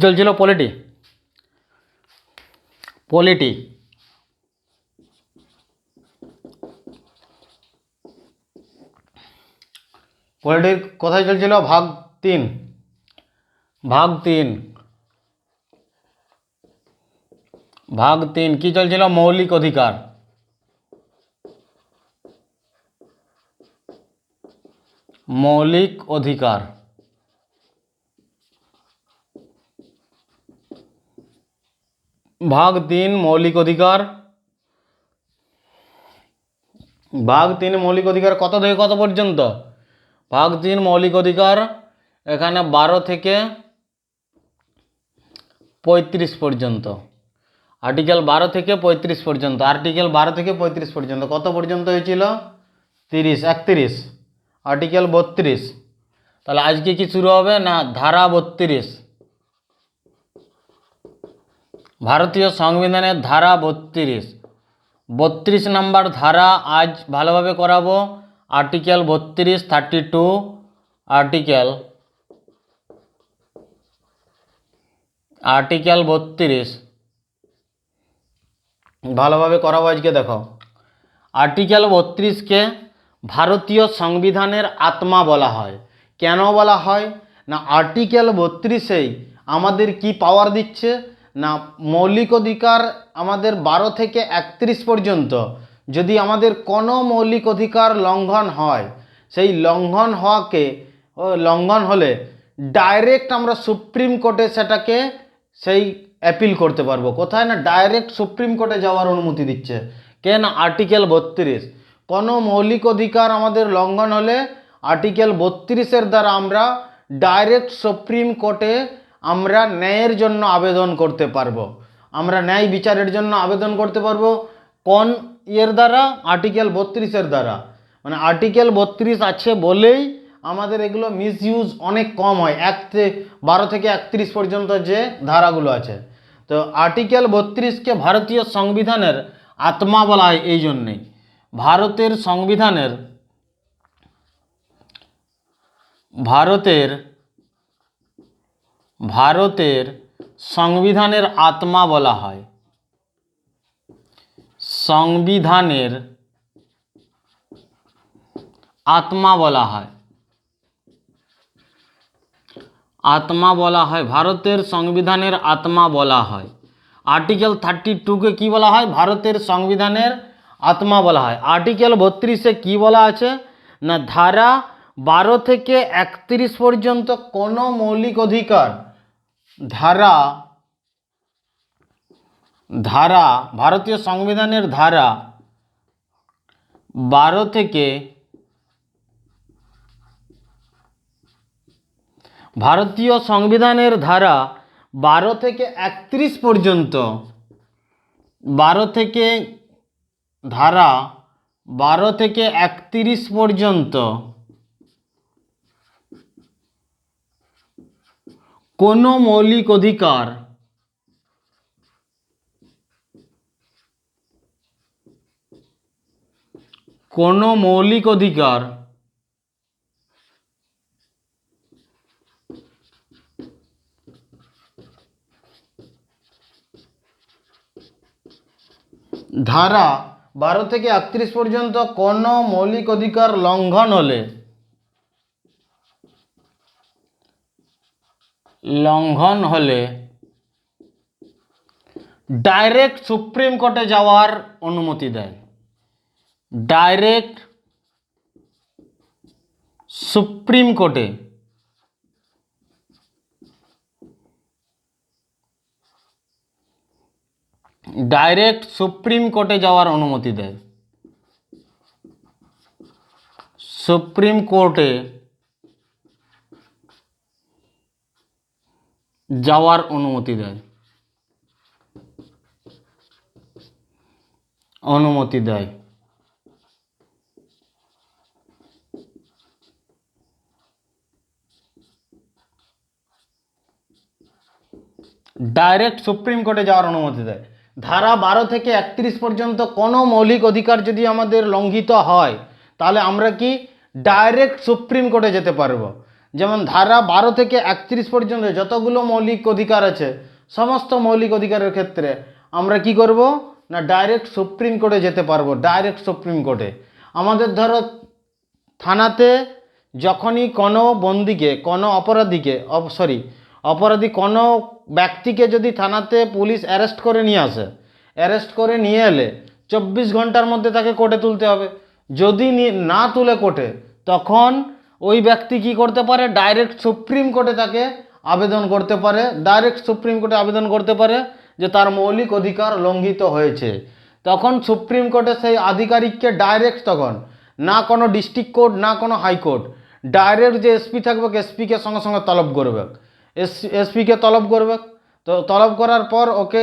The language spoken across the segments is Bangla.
চলছিল পলিটি পলিটি পলিটির কোথায় চলছিল ভাগ তিন। ভাগ তিন। ভাগ তিন, কি চলছিল মৌলিক অধিকার। মৌলিক অধিকার। ভাগ তিন মৌলিক অধিকার। ভাগ তিন মৌলিক অধিকার কত থেকে কত পর্যন্ত? ভাগ তিন মৌলিক অধিকার এখানে বারো থেকে পঁয়ত্রিশ পর্যন্ত। আর্টিকেল বারো থেকে পঁয়ত্রিশ পর্যন্ত। আর্টিকেল বারো থেকে পঁয়ত্রিশ পর্যন্ত। কত পর্যন্ত হয়েছিল? তিরিশ, একত্রিশ। আর্টিকেল বত্রিশ। তাহলে আজকে কি শুরু হবে না? ধারা বত্রিশ। ভারতীয় সংবিধানের ধারা বত্রিশ। বত্রিশ নাম্বার ধারা আজ ভালোভাবে করাবো। আর্টিকেল বত্রিশ, থার্টি টু, আর্টিকেল আর্টিকেল বত্রিশ। ভালোভাবে করাবো আজকে, দেখো। আর্টিকেল বত্রিশকে ভারতীয় সংবিধানের আত্মা বলা হয়। কেন বলা হয়? না, আর্টিকেল বত্রিশেই আমাদের কি পাওয়ার দিচ্ছে? না, মৌলিক অধিকার আমাদের বারো থেকে একত্রিশ পর্যন্ত। যদি আমাদের কোনো মৌলিক অধিকার লঙ্ঘন হয়, সেই লঙ্ঘন হওয়াকে লঙ্ঘন হলে ডাইরেক্ট আমরা সুপ্রিম কোর্টে সেটাকে সেই অ্যাপিল করতে পারব। কোথায় না ডাইরেক্ট সুপ্রিম কোর্টে যাওয়ার অনুমতি দিচ্ছে। কেন? আর্টিকেল বত্রিশ। কোনো মৌলিক অধিকার আমাদের লঙ্ঘন হলে আর্টিকেল বত্রিশের দ্বারা আমরা ডাইরেক্ট সুপ্রিম কোর্টে আমরা ন্যায়ের জন্য আবেদন করতে পারব। আমরা ন্যায় বিচারের জন্য আবেদন করতে পারব। কোন ইয়ের দ্বারা? আর্টিকেল বত্রিশের দ্বারা। মানে আর্টিকেল বত্রিশ আছে বলেই আমাদের এগুলো মিসইউজ অনেক কম হয়। এক বারো থেকে একত্রিশ পর্যন্ত যে ধারাগুলো আছে। তো আর্টিকেল বত্রিশকে ভারতীয় সংবিধানের আত্মা বলা হয় এই জন্যেই ভারতের সংবিধানের, ভারতের ভারতের সংবিধানের আত্মা বলা হয়। সংবিধানের আত্মা বলা হয়। আত্মা বলা হয়, ভারতের সংবিধানের আত্মা বলা হয়। আর্টিকেল থার্টি টুকে কী বলা হয়? ভারতের সংবিধানের আত্মা বলা হয়। আর্টিকেল বত্রিশে কি বলা আছে? না, ধারা বারো থেকে একত্রিশ পর্যন্ত কোনো মৌলিক অধিকার ধারা ধারা, ভারতীয় সংবিধানের ধারা বারো থেকে ভারতীয় সংবিধানের ধারা বারো থেকে একত্রিশ পর্যন্ত, বারো থেকে, ধারা বারো থেকে একত্রিশ পর্যন্ত কোনো মৌলিক অধিকার কোনো মৌলিক অধিকার ধারা বারো থেকে একত্রিশ পর্যন্ত কোনো মৌলিক অধিকার লঙ্ঘন হলে লঙ্ঘন হলে ডাইরেক্ট সুপ্রিম কোর্টে যাওয়ার অনুমতি দেয়। ডাইরেক্ট সুপ্রিম কোর্টে ডাইরেক্ট সুপ্রিম কোর্টে যাওয়ার অনুমতি দেয়। সুপ্রিম কোর্টে যাওয়ার অনুমতি দেয়। অনুমতি দেয়। ডাইরেক্ট সুপ্রিম কোর্টে যাওয়ার অনুমতি দেয়। ধারা বারো থেকে একত্রিশ পর্যন্ত কোনো মৌলিক অধিকার যদি আমাদের লঙ্ঘিত হয়, তাহলে আমরা কি ডাইরেক্ট সুপ্রিম কোর্টে যেতে পারব? যেমন ধারা বারো থেকে একত্রিশ পর্যন্ত যতগুলো মৌলিক অধিকার আছে, সমস্ত মৌলিক অধিকারের ক্ষেত্রে আমরা কি করব? না ডাইরেক্ট সুপ্রিম কোর্টে যেতে পারব ডাইরেক্ট সুপ্রিম কোর্টে। আমাদের ধরো থানাতে যখনই কোনো বন্দিকে, কোনো অপরাধীকে সরি অপরাধী কোনো ব্যক্তিকে যদি থানাতে পুলিশ অ্যারেস্ট করে নিয়ে আসে অ্যারেস্ট করে নিয়ে এলে চব্বিশ ঘণ্টার মধ্যে তাকে কোর্টে তুলতে হবে। যদি নি- তুলে কোর্টে, তখন ওই ব্যক্তি কি করতে পারে? ডাইরেক্ট সুপ্রিম কোর্টে তাকে আবেদন করতে পারে। ডাইরেক্ট সুপ্রিম কোর্টে আবেদন করতে পারে যে তার মৌলিক অধিকার লঙ্ঘিত হয়েছে। তখন সুপ্রিম কোর্টে সেই আধিকারিককে ডাইরেক্ট তখন, না কোনো ডিস্ট্রিক্ট কোর্ট না কোনো হাইকোর্ট ডাইরেক্ট যে এসপি থাকবে এসপিকে সঙ্গে সঙ্গে তলব করবে। এস এসপিকে তলব করবে। তো তলব করার পর ওকে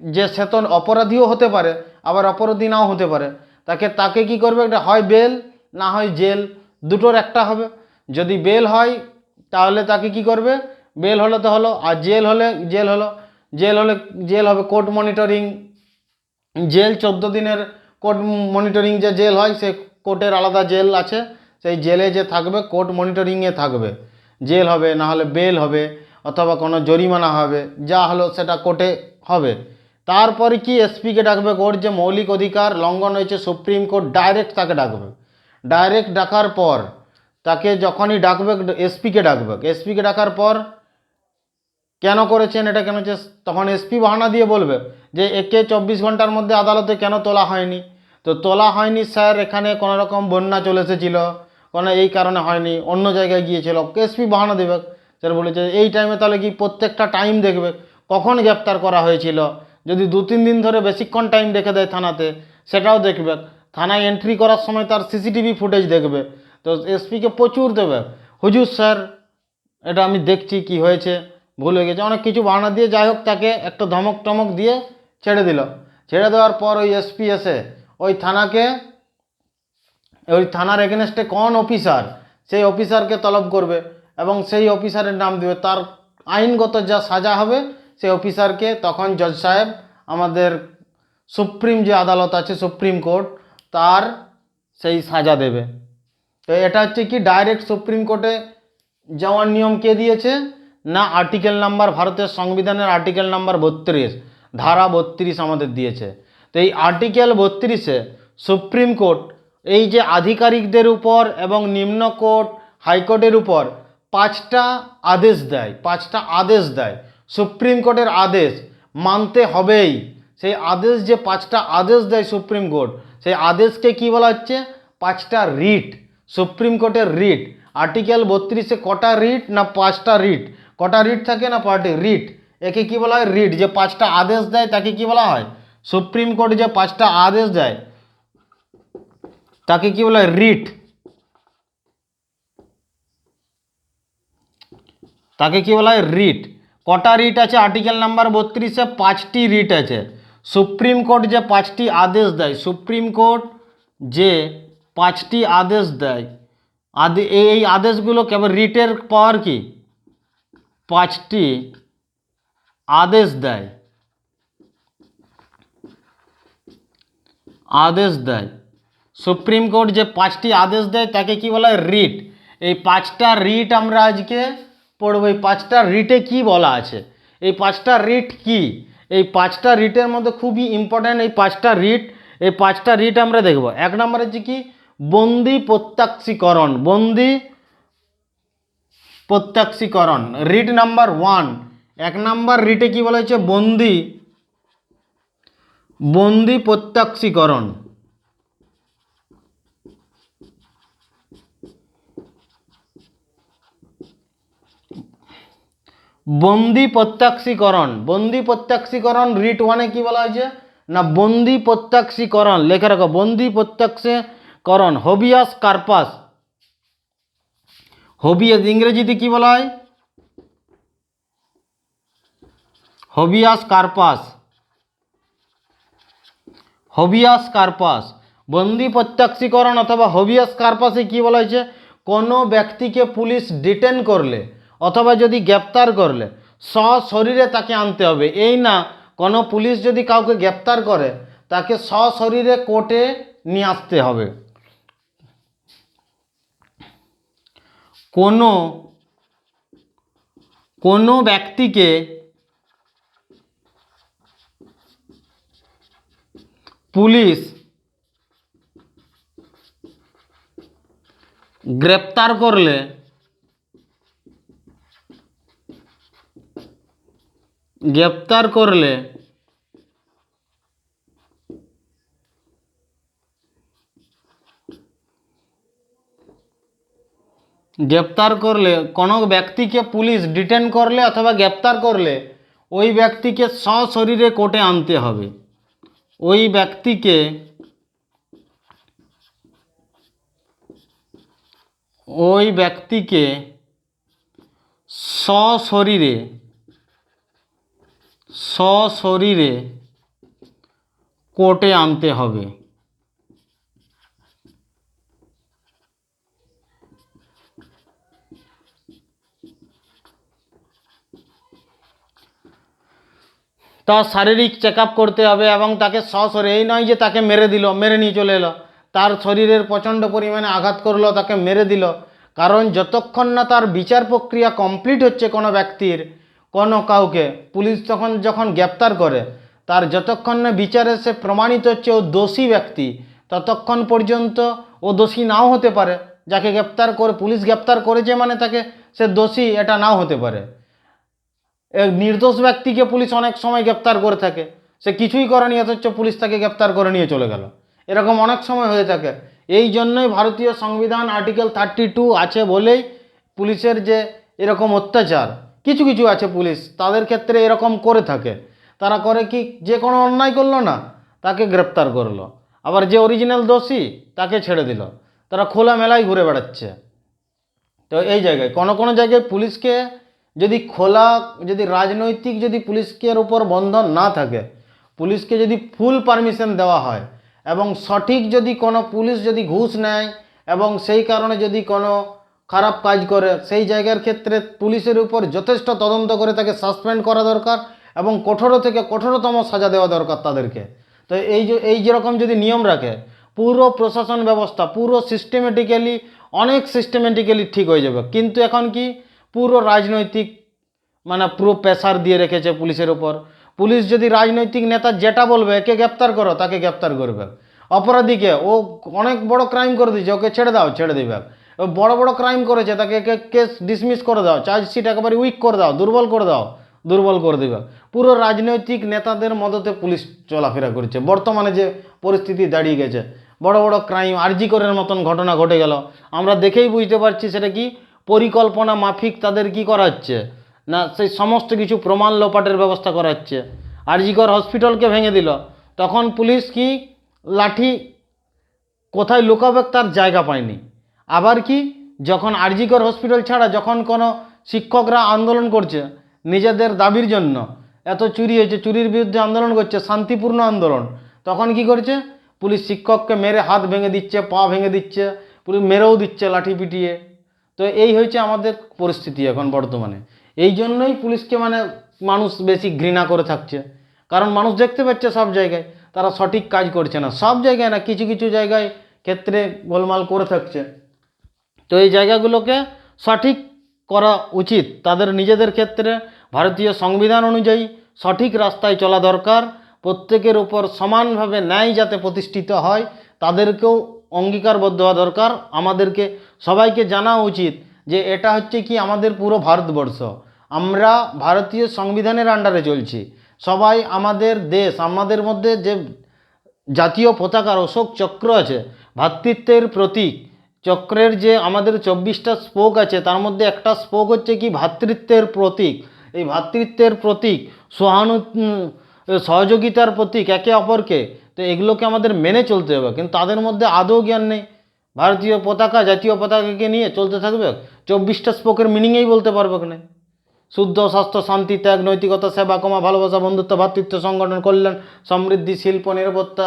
যে সে তো অপরাধীও হতে পারে, আবার অপরাধী নাও হতে পারে, তাকে তাকে কি করবে? একটা হয় বেল না হয় জেল দুটোর একটা হবে। যদি বেল হয়, তাহলে তাকে কি করবে? বেল হলে তো হলো, আর জেল হলে, জেল হলো, জেল হলে, জেল হবে কোর্ট মনিটরিং। জেল চোদ্দ দিনের কোর্ট মনিটরিং যে জেল হয়, সে কোর্টের আলাদা জেল আছে। সেই জেলে যে থাকবে কোর্ট মনিটরিংয়ে থাকবে। জেল হবে, না হলে বেল হবে, অথবা কোনো জরিমানা হবে, যা হলো সেটা কোর্টে হবে। তারপরে কি এসপিকে ডাকবে? কোর্ট যে মৌলিক অধিকার লঙ্ঘন হয়েছে, সুপ্রিম কোর্ট ডাইরেক্ট তাকে ডাকবে। ডাইরেক্ট ডাকার পর তাকে যখনই ডাকবে, এসপিকে ডাকবে। এসপিকে ডাকার পর কেন করেছেন, এটা কেন হচ্ছে, তখন এসপি বাহানা দিয়ে বলবে যে, একে চব্বিশ ঘণ্টার মধ্যে আদালতে কেন তোলা হয়নি? তো তোলা হয়নি স্যার, এখানে কোনো রকম বন্যা চলে এসেছিল, কোনো এই কারণে হয়নি, অন্য জায়গায় গিয়েছিল। এসপি বাহানা দেবে। স্যার বলেছে, এই টাইমে তাহলে কি প্রত্যেকটা টাইম দেখবে? কখন গ্রেপ্তার করা হয়েছিল? যদি দু তিন দিন ধরে বেশিক্ষণ টাইম রেখে দেয় থানাতে, সেটাও দেখবে। থানায় এন্ট্রি করার সময় তার সিসিটিভি ফুটেজ দেখবে। তো এসপিকে প্রচুর দেবে। হুজুর স্যার এটা আমি দেখছি কি হয়েছে, ভুল হয়ে গেছে। অনেক কিছু বাহানা দিয়ে যাই হোক, তাকে একটা ধমক টমক দিয়ে ছেড়ে দিল। ছেড়ে দেওয়ার পর ওই এসপি এসে ওই থানাকে, ওই থানার এগেনস্টে কোন অফিসার সেই অফিসারকে তলব করবে এবং সেই অফিসারের নাম দেবে। তার আইনগত যা সাজা হবে, সেই অফিসারকে তখন জজ সাহেব আমাদের সুপ্রিম যে আদালত আছে, সুপ্রিম কোর্ট তার সেই সাজা দেবে। তো এটা হচ্ছে কি ডাইরেক্ট সুপ্রিম কোর্টে যাওয়ার নিয়ম কে দিয়েছে? না আর্টিকেল নাম্বার ভারতের সংবিধানের আর্টিকেল নাম্বার বত্রিশ, ধারা বত্রিশ আমাদের দিয়েছে। তো এই আর্টিকেল বত্রিশে সুপ্রিম কোর্ট এই যে আধিকারিকদের উপর এবং নিম্ন কোর্ট, হাইকোর্টের উপর পাঁচটা আদেশ দেয়, পাঁচটা আদেশ দেয়। সুপ্রিম কোর্টের আদেশ মানতে হবেই। সেই আদেশ যে পাঁচটা আদেশ দেয় সুপ্রিম কোর্ট সেই আদেশকে কি বলা হচ্ছে? পাঁচটা রিট, সুপ্রিম কোর্টের রিট। আর্টিকেল বত্রিশে কটা রিট না পাঁচটা রিট? কটা রিট থাকে না পার্টি রিট? একে কি বলা হয়? রিট। যে পাঁচটা আদেশ দেয়, তাকে কি বলা হয়? সুপ্রিম কোর্ট যে পাঁচটা আদেশ দেয়, তাকে কি বলা হয়? রিট। তাকে কি বলা হয়? রিট। কটা রিট আছে? আর্টিকেল নাম্বার বত্রিশে পাঁচটি রিট আছে। সুপ্রিম কোর্ট যে পাঁচটি আদেশ দেয়, সুপ্রিম কোর্ট যে পাঁচটি আদেশ দেয়, আদে, এই আদেশগুলো কেবল রিটের পাওয়ার কি? পাঁচটি আদেশ দেয়। আদেশ দেয়। সুপ্রিম কোর্ট যে পাঁচটি আদেশ দেয়, তাকে কি বলা হয়? রিট। এই পাঁচটা রিট আমরা আজকে পড়ব। এই পাঁচটা রিটে কি বলা আছে? এই পাঁচটা রিট কি? এই পাঁচটা রিটের মধ্যে খুবই ইম্পর্ট্যান্ট এই পাঁচটা রিট, এই পাঁচটা রিট আমরা দেখব। এক নম্বর হচ্ছে কি? বন্দি প্রত্যাক্ষীকরণ বন্দি প্রত্যাক্ষীকরণ, রিট নাম্বার ওয়ান এক নাম্বার রিটে কি বলা হয়েছে? বন্দি বন্দি প্রত্যাক্ষীকরণ। বন্দি প্রত্যাক্ষীকরণ বন্দি প্রত্যাক্ষীকরণ রিট ওয়ানে কি বলা হয়েছে? না বন্দি প্রত্যাক্ষীকরণ লেখা রাখো বন্দি প্রত্যাক্ষীকরণ হবিয়াস কার্পাস। হবিয়াস, ইংরেজিতে কি বলা হয়? হবিয়াস কার্পাস। হবিয়াস কার্পাস। বন্দি প্রত্যাক্ষীকরণ অথবা হবিয়াস কার্পাসে কি বলা হয়েছে? কোনো ব্যক্তিকে পুলিশ ডিটেন করলে। অথবা যদি গ্রেপ্তার করলে, সশরীরে তাকে আনতে হবে। এই না, কোনো পুলিশ যদি কাউকে গ্রেপ্তার করে, তাকে সশরীরে কোর্টে নিয়ে আসতে হবে। কোনো কোনো ব্যক্তিকে পুলিশ গ্রেপ্তার করলে গ্রেপ্তার করলে গ্রেপ্তার করলে কোনো ব্যক্তিকে পুলিশ ডিটেন করলে অথবা গ্রেপ্তার করলে ওই ব্যক্তিকে সশরীরে কোর্টে আনতে হবে। ওই ব্যক্তিকে ওই ব্যক্তিকে সশরীরে সশরীরে কোর্টে আনতে হবে। তার শারীরিক চেক করতে হবে এবং তাকে সশরীরে, এই নয় যে তাকে মেরে দিল, মেরে নিয়ে চলে এলো। তার শরীরের প্রচণ্ড পরিমাণে আঘাত করল, তাকে মেরে দিল। কারণ যতক্ষণ না তার বিচার প্রক্রিয়া কমপ্লিট হচ্ছে কোনো ব্যক্তির কোনো কাউকে, পুলিশ তখন যখন গ্রেপ্তার করে, তার যতক্ষণ না বিচারে সে প্রমাণিত হচ্ছে ও দোষী ব্যক্তি, ততক্ষণ পর্যন্ত ও দোষী নাও হতে পারে। যাকে গ্রেপ্তার করে, পুলিশ গ্রেপ্তার করেছে মানে তাকে সে দোষী এটা নাও হতে পারে। নির্দোষ ব্যক্তিকে পুলিশ অনেক সময় গ্রেপ্তার করে থাকে। সে কিছুই করেনি, অথচ পুলিশ তাকে গ্রেপ্তার করে নিয়ে চলে গেল। এরকম অনেক সময় হয়ে থাকে। এই জন্যই ভারতীয় সংবিধান আর্টিকেল থার্টি টু আছে বলেই পুলিশের যে এরকম অত্যাচার কিছু কিছু আছে পুলিশ, তাদের ক্ষেত্রে এরকম করে থাকে। তারা করে কি, যে কোনো অন্যায় করল না, তাকে গ্রেপ্তার করল। আবার যে অরিজিনাল দোষী, তাকে ছেড়ে দিল। তারা খোলা মেলায় ঘুরে বেড়াচ্ছে। তো এই জায়গায়, কোনো কোনো জায়গায় পুলিশকে যদি খোলা, যদি রাজনৈতিক যদি পুলিশকের উপর বন্ধন না থাকে, পুলিশকে যদি ফুল পারমিশন দেওয়া হয়, এবং সঠিক যদি কোনো পুলিশ যদি ঘুষ নেয়, এবং সেই কারণে যদি কোনো খারাপ কাজ করে, সেই জায়গার ক্ষেত্রে পুলিশের উপর যথেষ্ট তদন্ত করে তাকে সাসপেন্ড করা দরকার এবং কঠোর থেকে কঠোরতম সাজা দেওয়া দরকার তাদেরকে। তো এই যে, এই যেরকম যদি নিয়ম রাখে, পুরো প্রশাসন ব্যবস্থা, পুরো সিস্টেমেটিক্যালি অনেক সিস্টেমেটিক্যালি ঠিক হয়ে যাবে। কিন্তু এখন কি, পুরো রাজনৈতিক মানে পুরো প্রেসার দিয়ে রেখেছে পুলিশের উপর। পুলিশ যদি রাজনৈতিক নেতা যেটা বলবে, একে গ্রেপ্তার করো, তাকে গ্রেপ্তার করবে। অপরাধীকে, ও অনেক বড় ক্রাইম করে দিয়েছে, ওকে ছেড়ে দাও, ছেড়ে দিবে। বড় বড় ক্রাইম করেছে, তাকে কেস ডিসমিস করে দাও চার্জশিট একেবারে উইক করে দাও, দুর্বল করে দাও, দুর্বল করে দিবে। পুরো রাজনৈতিক নেতাদের মদতে পুলিশ চলাফেরা করছে। বর্তমানে যে পরিস্থিতি দাঁড়িয়ে গেছে, বড় বড় ক্রাইম আরজিকরের মতন ঘটনা ঘটে গেল। আমরা দেখেই বুঝতে পারছি সেটা কি, পরিকল্পনা মাফিক তাদের কি করা হচ্ছে না সেই সমস্ত কিছু প্রমাণ লোপাটের ব্যবস্থা করা হচ্ছে আরজিকর হসপিটালকে ভেঙে দিল। তখন পুলিশ কি, লাঠি কোথায় লুকাবে তার জায়গা পায়নি। আবার কি? যখন আরজিকর হসপিটাল ছাড়া যখন কোনো শিক্ষকরা আন্দোলন করছে নিজেদের দাবির জন্য, এত চুরি হয়েছে, চুরির বিরুদ্ধে আন্দোলন করছে, শান্তিপূর্ণ আন্দোলন, তখন কি করছে? পুলিশ শিক্ষককে মেরে হাত ভেঙে দিচ্ছে, পা ভেঙে দিচ্ছে, পুলিশ মেরেও দিচ্ছে লাঠি পিটিয়ে। তো এই হয়েছে আমাদের পরিস্থিতি এখন বর্তমানে। এই জন্যই পুলিশকে মানে মানুষ বেশি ঘৃণা করে থাকছে। কারণ মানুষ দেখতে পাচ্ছে সব জায়গায়, তারা সঠিক কাজ করছে না। সব জায়গায় না, কিছু কিছু জায়গায় ক্ষেত্রে গোলমাল করে থাকছে। তো এই জায়গাগুলোকে সঠিক করা উচিত। তাদের নিজেদের ক্ষেত্রে ভারতীয় সংবিধান অনুযায়ী সঠিক রাস্তায় চলা দরকার। প্রত্যেকের উপর সমানভাবে ন্যায় যাতে প্রতিষ্ঠিত হয়, তাদেরকেও অঙ্গীকারবদ্ধ হওয়া দরকার। আমাদেরকে সবাইকে জানা উচিত যে এটা হচ্ছে কি আমাদের পুরো ভারতবর্ষ। আমরা ভারতীয় সংবিধানের আন্ডারে চলছি। সবাই আমাদের দেশ, আমাদের মধ্যে যে জাতীয় পতাকার অশোক চক্র আছে ভ্রাতৃত্বের প্রতীক চক্রের যে আমাদের চব্বিশটা স্পোক আছে, তার মধ্যে একটা স্পোক হচ্ছে কি ভ্রাতৃত্বের প্রতীক। এই ভ্রাতৃত্বের প্রতীক, সহানু সহযোগিতার প্রতীক একে অপরকে, তো এগুলোকে আমাদের মেনে চলতে হবে। কিন্তু তাদের মধ্যে আদৌ জ্ঞান নেই। ভারতীয় পতাকা, জাতীয় পতাকাকে নিয়ে চলতে থাকবে? চব্বিশটা স্পোকের মিনিংয়েই বলতে পারবে না? শুদ্ধ, স্বাস্থ্য, শান্তি, ত্যাগ, নৈতিকতা, সেবা কমা ভালোবাসা, বন্ধুত্ব, ভাতৃত্ব, সংগঠন, কল্যাণ, সমৃদ্ধি, শিল্প, নিরাপত্তা।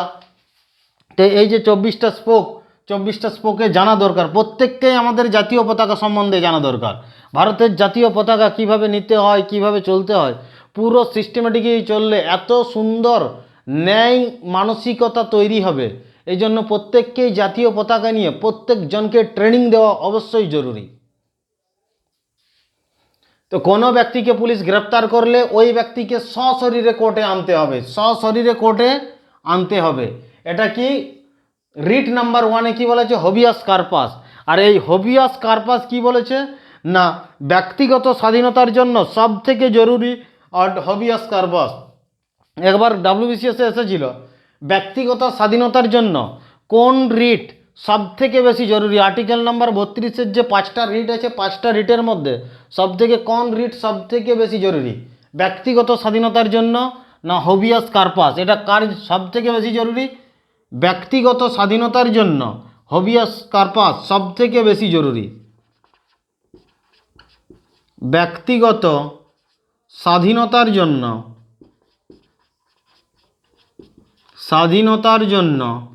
তো এই যে চব্বিশটা স্পোক চব্বিশটা স্পোকে জানা দরকার। প্রত্যেককেই আমাদের জাতীয় পতাকা সম্বন্ধে জানা দরকার। ভারতের জাতীয় পতাকা কীভাবে নিতে হয়, কীভাবে চলতে হয়, পুরো সিস্টেমেটিকই চললে এত সুন্দর ন্যায় মানসিকতা তৈরি হবে। এই জন্য প্রত্যেককেই জাতীয় পতাকা নিয়ে প্রত্যেকজনকে ট্রেনিং দেওয়া অবশ্যই জরুরি। তো কোনো ব্যক্তিকে পুলিশ গ্রেপ্তার করলে ওই ব্যক্তিকে সশরীরে কোর্টে আনতে হবে। সশরীরে কোর্টে আনতে হবে। এটা কি রিট নাম্বার ওয়ানে কি বলেছে? হবিয়াস কার্পাস। আর এই হবিয়াস কার্পাস কি বলেছে? না, ব্যক্তিগত স্বাধীনতার জন্য সব থেকে জরুরি হবিয়াস কার্পাস। একবার ডাব্লিউবিসিএসে এসেছিল, ব্যক্তিগত স্বাধীনতার জন্য কোন রিট সব থেকে বেশি জরুরি? আর্টিকেল নাম্বার বত্রিশের যে পাঁচটা রিট আছে, পাঁচটা রিটের মধ্যে সব থেকে কোন রিট সব থেকে বেশি জরুরি? ব্যক্তিগত স্বাধীনতার জন্য না হবিয়াস কার্পাস? এটা কার সব থেকে বেশি জরুরি? ব্যক্তিগত স্বাধীনতার জন্য হবিয়াস কার্পাস সব থেকে বেশি জরুরি। ব্যক্তিগত স্বাধীনতার জন্য স্বাধীনতার জন্য,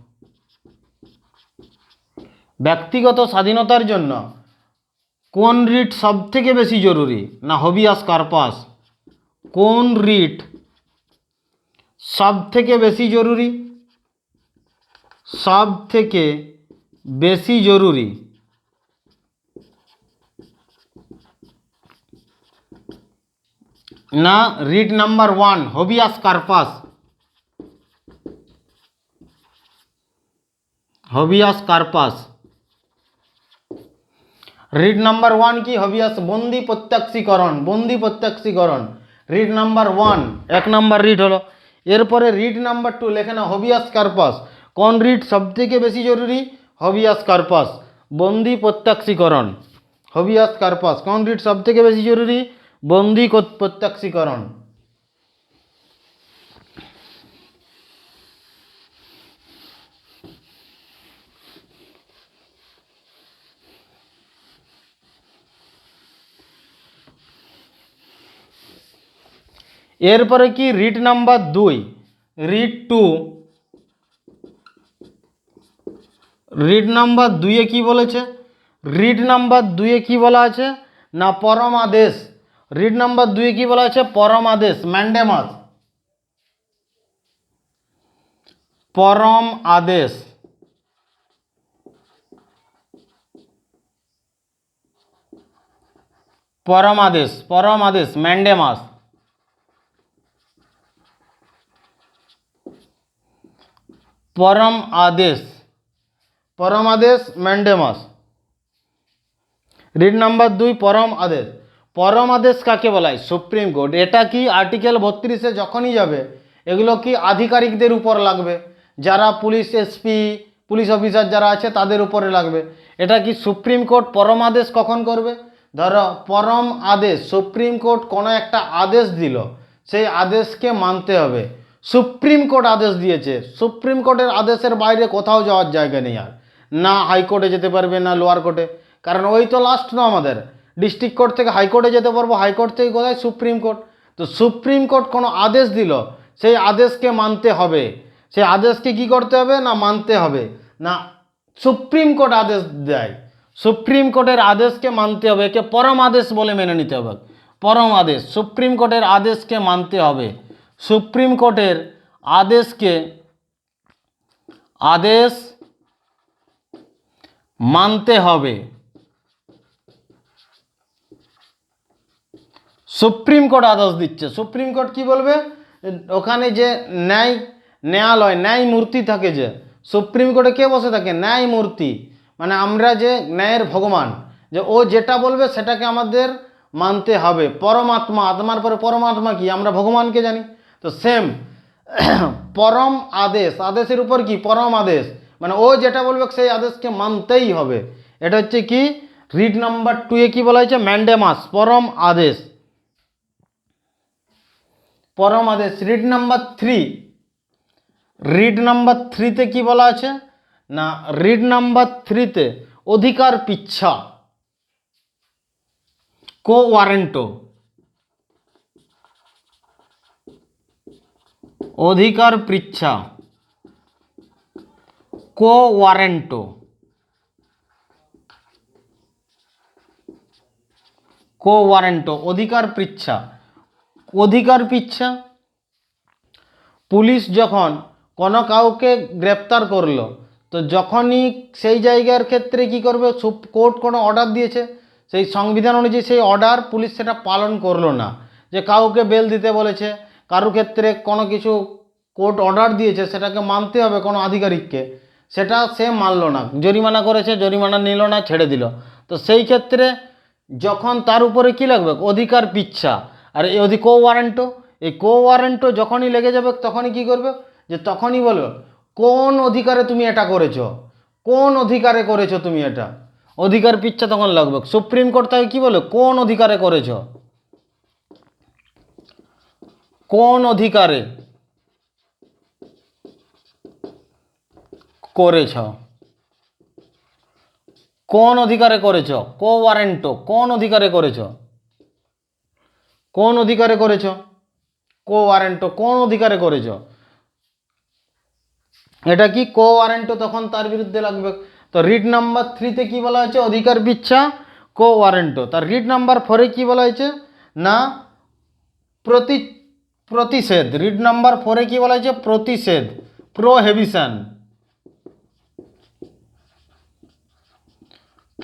ব্যক্তিগত স্বাধীনতার জন্য কোন রিট সব থেকে বেশি জরুরি? না, হবিয়াস কার্পাস। কোন রিট সব থেকে বেশি জরুরি? সব থেকে বেশি জরুরি? না রিট নাম্বার ওয়ান হবিয়াস কার্পাস হবিয়াস কার্পাস রিড নাম্বার ওয়ান কি? হবিয়াস বন্দি প্রত্যক্ষীকরণ বন্দি প্রত্যক্ষীকরণ। রিড নাম্বার ওয়ান এক নাম্বার রিড হলো। এরপরে রিড নাম্বার টু লেখে না হবিয়াস কার্পাস কোন রিড সবথেকে বেশি জরুরি হবিয়াস কার্পাস বন্দি প্রত্যক্ষীকরণ হবিয়াস কার্পাস কোন রিড সবথেকে বেশি জরুরি বন্দি কো- প্রত্যক্ষীকরণ এরপরে কি রিট নাম্বার দুই রিট টু রিড নাম্বার দুইয়ে কি বলেছে? রিড নাম্বার দুইয়ে কি বলা আছে? না পরম আদেশ রিড নাম্বার দুইয়ে কি বলা আছে? পরম আদেশ ম্যান্ডেমাস পরম আদেশ পরম আদেশ পরম আদেশ ম্যান্ডেমাস পরম আদেশ পরম আদেশ, ম্যান্ডেমাস। রিড নাম্বার দুই, পরম আদেশ। পরম আদেশ কাকে বলা হয় সুপ্রিম কোর্ট এটা কি আর্টিকেল বত্রিশে যখনই যাবে, এগুলো কি আধিকারিকদের উপর লাগবে? যারা পুলিশ এসপি পুলিশ অফিসার যারা আছে, তাদের উপরে লাগবে। এটা কি সুপ্রিম কোর্ট পরম আদেশ কখন করবে? ধরো, পরম আদেশ সুপ্রিম কোর্ট কোনো একটা আদেশ দিল, সেই আদেশকে মানতে হবে। সুপ্রিম কোর্ট আদেশ দিয়েছে। সুপ্রিম কোর্টের আদেশের বাইরে কোথাও যাওয়ার জায়গা নেই আর। না হাইকোর্টে যেতে পারবে, না লোয়ার কোর্টে কারণ ওই তো লাস্ট না আমাদের। ডিস্ট্রিক্ট কোর্ট থেকে হাইকোর্টে যেতে পারব হাইকোর্ট থেকে কোথায়? সুপ্রিম কোর্ট তো সুপ্রিম কোর্ট কোনো আদেশ দিল, সেই আদেশকে মানতে হবে। সেই আদেশকে কি করতে হবে? না মানতে হবে। না সুপ্রিম কোর্ট আদেশ দেয়। সুপ্রিম কোর্টের আদেশকে মানতে হবে। একে পরম আদেশ বলে মেনে নিতে হবে। পরম আদেশ। সুপ্রিম কোর্টের আদেশকে মানতে হবে। সুপ্রিম কোর্টের আদেশকে, আদেশ মানতে হবে। সুপ্রিম কোর্ট আদেশ দিচ্ছে। সুপ্রিম কোর্ট কি বলবে? ওখানে যে ন্যায়, ন্যায়ালয় ন্যায় মূর্তি থাকে যে, সুপ্রিম কোর্টে কে বসে থাকে? ন্যায় মূর্তি মানে আমরা যে ন্যায়ের ভগবান, যে ও যেটা বলবে সেটাকে আমাদের মানতে হবে। পরমাত্মা, আত্মার পরে পরমাত্মা কি? আমরা ভগবানকে জানি। তো সেম পরম আদেশ। আদেশের উপর কি? পরম আদেশ। মানে ও যেটা বলবে সেই আদেশকে মানতেই হবে। এটা হচ্ছে কি? রিড নাম্বার টুয়ে কি বলা হয়েছে? ম্যান্ডেমাস পরম আদেশ। পরম আদেশ। Writ number three writ number থ্রিতে কি বলা আছে? না রিড নাম্বার থ্রিতে অধিকার পিচ্ছা। কো ওয়ারেন্টো অধিকার পৃচ্ছা। কো ওয়ারেন্টো অধিকার পৃচ্ছা। অধিকার পিচ্ছা? পুলিশ যখন কোনো কাউকে গ্রেপ্তার করল, তো যখনই সেই জায়গার ক্ষেত্রে কি করবে? কোর্ট কোনো অর্ডার দিয়েছে? সেই সংবিধান অনুযায়ী সেই অর্ডার পুলিশ সেটা পালন করল না। যে কাউকে বেল দিতে বলেছে, কারোর ক্ষেত্রে কোনো কিছু কোর্ট অর্ডার দিয়েছে, সেটাকে মানতে হবে কোনো আধিকারিককে। সেটা সে মানলো না। জরিমানা করেছে, জরিমানা নিল না, ছেড়ে দিল। তো সেই ক্ষেত্রে যখন তার উপরে কি লাগবে? অধিকার পিচ্ছা। আর এই অধি কো ওয়ারেন্টও এই কো ওয়ারেন্টও যখনই লেগে যাবে, তখনই কি করবে? যে তখনই বলবে, কোন অধিকারে তুমি এটা করেছ? কোন অধিকারে করেছ তুমি এটা? অধিকার পিচ্ছা তখন লাগবে। সুপ্রিম কোর্ট তাকে কি বলে? কোন অধিকারে করেছ? কোন অধিকারে? করেছ? কোন অধিকারে করেছ? কো ওয়ারেন্টো কোন অধিকারে করেছ? কোন অধিকারে করেছ? কো ওয়ারেন্টো কোন অধিকারে করেছ? এটা কি কো ওয়ারেন্টো তখন তার বিরুদ্ধে লাগবে। তো রিট নাম্বার থ্রিতে কি বলা হয়েছে? অধিকার পিচ্ছা কো ওয়ারেন্টো তার রিট নাম্বার ফোরে কি বলা হয়েছে? না, প্রতি, প্রতিষেধ। রিড নাম্বার ফোরে কি বলা হয়েছে? প্রতিষেধ প্রোহেবিশন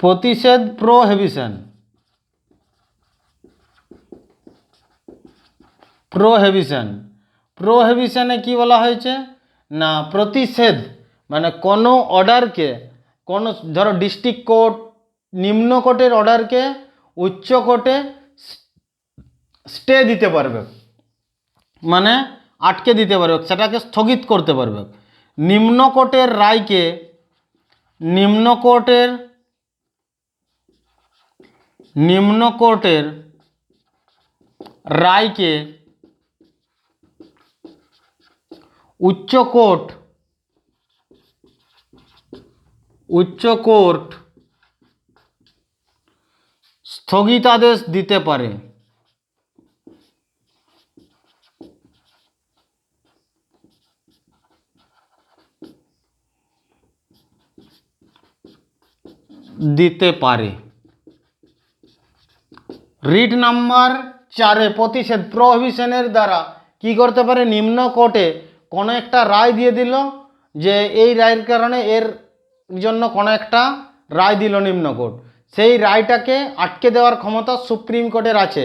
প্রতিষেধ প্রোহেবিশন প্রোহেবিশন প্রোহেবিশনে কি বলা হয়েছে? না প্রতিষেধ মানে কোনো অর্ডারকে, কোনো, ধরো ডিস্ট্রিক্ট কোর্ট নিম্ন কোর্টের অর্ডারকে উচ্চ কোর্টে স্টে দিতে পারবে। মানে আটকে দিতে পারবে, সেটাকে স্থগিত করতে পারবে। নিম্ন কোর্টের রায়কে, নিম্ন কোর্টের নিম্ন কোর্টের রায়কে উচ্চ কোর্ট উচ্চ কোর্ট স্থগিতাদেশ দিতে পারে। দিতে পারে। রিট নাম্বার চারে প্রতিষেধ প্রহিবিশনের দ্বারা কি করতে পারে? নিম্ন কোর্টে কোনো একটা রায় দিয়ে দিল যে এই রায়ের কারণে এর জন্য কোনো একটা রায় দিল নিম্ন কোর্ট। সেই রায়টাকে আটকে দেওয়ার ক্ষমতা সুপ্রিম কোর্টের আছে।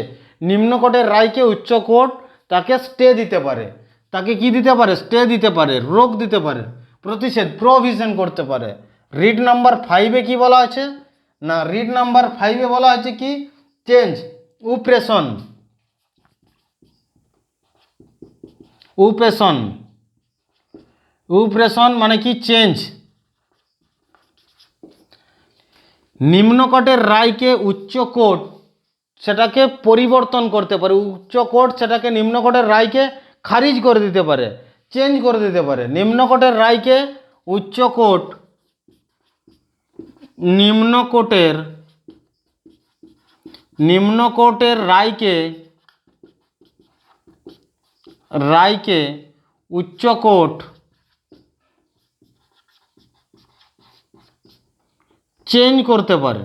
নিম্ন কোর্টের রায়কে উচ্চ কোর্ট তাকে স্টে দিতে পারে। তাকে কি দিতে পারে? স্টে দিতে পারে, রোগ দিতে পারে, প্রতিষেধ প্রভিশন করতে পারে। রিড নাম্বার ফাইভে কি বলা আছে? না রিড নাম্বার ফাইভে বলা আছে কি? চেঞ্জ, উপরেশন। উপরেশন। উপরেশন মানে কি? চেঞ্জ। নিম্ন কোর্টের রায়কে উচ্চ কোর্ট সেটাকে পরিবর্তন করতে পারে। উচ্চ কোর্ট সেটাকে নিম্ন কোর্টের রায়কে খারিজ করে দিতে পারে, চেঞ্জ করে দিতে পারে। নিম্ন কোর্টের রায়কে উচ্চ কোর্ট নিম্ন কোর্টের রায়কে রায়কে উচ্চ কোর্ট চেঞ্জ করতে পারে।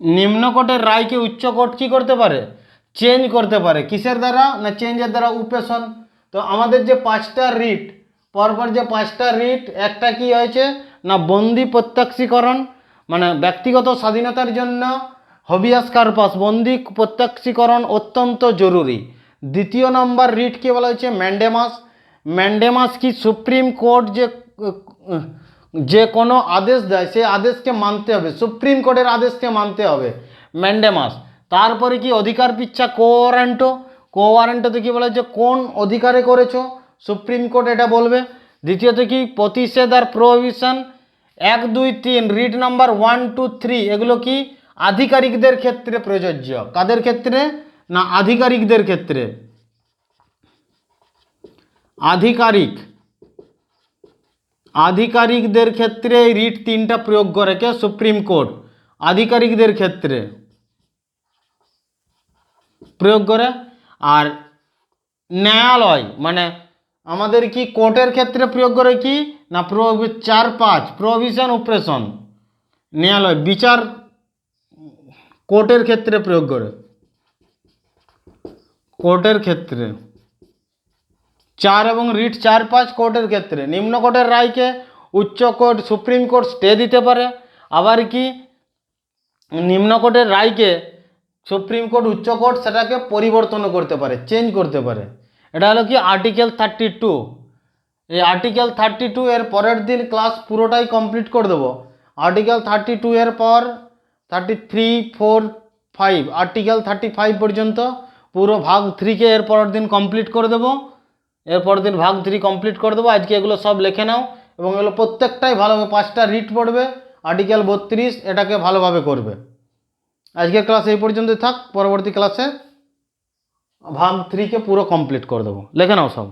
নিম্ন কোর্টের রায়কে উচ্চ কোর্ট কি করতে পারে? চেঞ্জ করতে পারে। কিসের দ্বারা না চেঞ্জের দ্বারা উপেশন? তো আমাদের যে পাঁচটা রিট, পরপর যে পাঁচটা রিট, একটা কি হয়েছে? না, বন্দি প্রত্যক্ষীকরণ মানে ব্যক্তিগত স্বাধীনতার জন্য হবিয়াস কার্পাস বন্দি প্রত্যক্ষীকরণ অত্যন্ত জরুরি। দ্বিতীয় নম্বর রিট কি বলা হয়েছে? ম্যান্ডেমাস। ম্যান্ডেমাস কি সুপ্রিম কোর্ট যে যে কোনো আদেশ দেয়, সেই আদেশকে মানতে হবে। সুপ্রিম কোর্টের আদেশকে মানতে হবে। ম্যান্ডেমাস। তারপরে কি অধিকার পিচ্ছা কোয়ারেন্টো কোয়ারেন্টোতে কি বলা হচ্ছে কোন অধিকারে করেছ? সুপ্রিম কোর্ট এটা বলবে। দ্বিতীয়ত কি প্রতিষেধ আর প্রভিশন এক, দুই, তিন, writ number one, two, three, এগুলো কি আধিকারিকদের ক্ষেত্রে প্রযোজ্য? কাদের ক্ষেত্রে? না, আধিকারিকদের ক্ষেত্রে। আধিকারিক। আধিকারিকদের ক্ষেত্রে এই রিট তিনটা প্রয়োগ করে কে? Supreme court. আধিকারিকদের ক্ষেত্রে। প্রয়োগ করে আর ন্যায়ালয় মানে আমাদের কি কোর্টের ক্ষেত্রে প্রয়োগ করে কি? না চার পাঁচ প্রভিশন অপারেশন ন্যায়ালয়, বিচার কোর্টের ক্ষেত্রে প্রয়োগ করে। কোর্টের ক্ষেত্রে। চার এবং রিট চার পাঁচ কোর্টের ক্ষেত্রে। নিম্ন কোর্টের রায়কে উচ্চ কোর্ট, সুপ্রিম কোর্ট স্টে দিতে পারে। আবার কি? নিম্ন কোর্টের রায়কে সুপ্রিম কোর্ট, উচ্চ কোর্ট সেটাকে পরিবর্তন করতে পারে চেঞ্জ করতে পারে। এটা হলো কি আর্টিকেল থার্টি টু এই আর্টিকেল থার্টি টু এর পরের দিন ক্লাস পুরোটাই কমপ্লিট করে দেবো। আর্টিকেল থার্টি টু এর পর thirty three four five article thirty five পর্যন্ত পুরো ভাগ থ্রিকে এর পরের দিন কমপ্লিট করে দেবো। এর পরের দিন ভাগ থ্রি কমপ্লিট করে দেবো। আজকে এগুলো সব লিখে নাও এবং এগুলো প্রত্যেকটাই ভালোভাবে পাঁচটা রিট পড়বে। আর্টিকেল বত্রিশ এটাকে ভালোভাবে করবে। আজকের ক্লাস এই পর্যন্তই থাক, পরবর্তী ক্লাসে ভাগ থ্রিকে পুরো কমপ্লিট করে দেবো। লেখে নাও সব।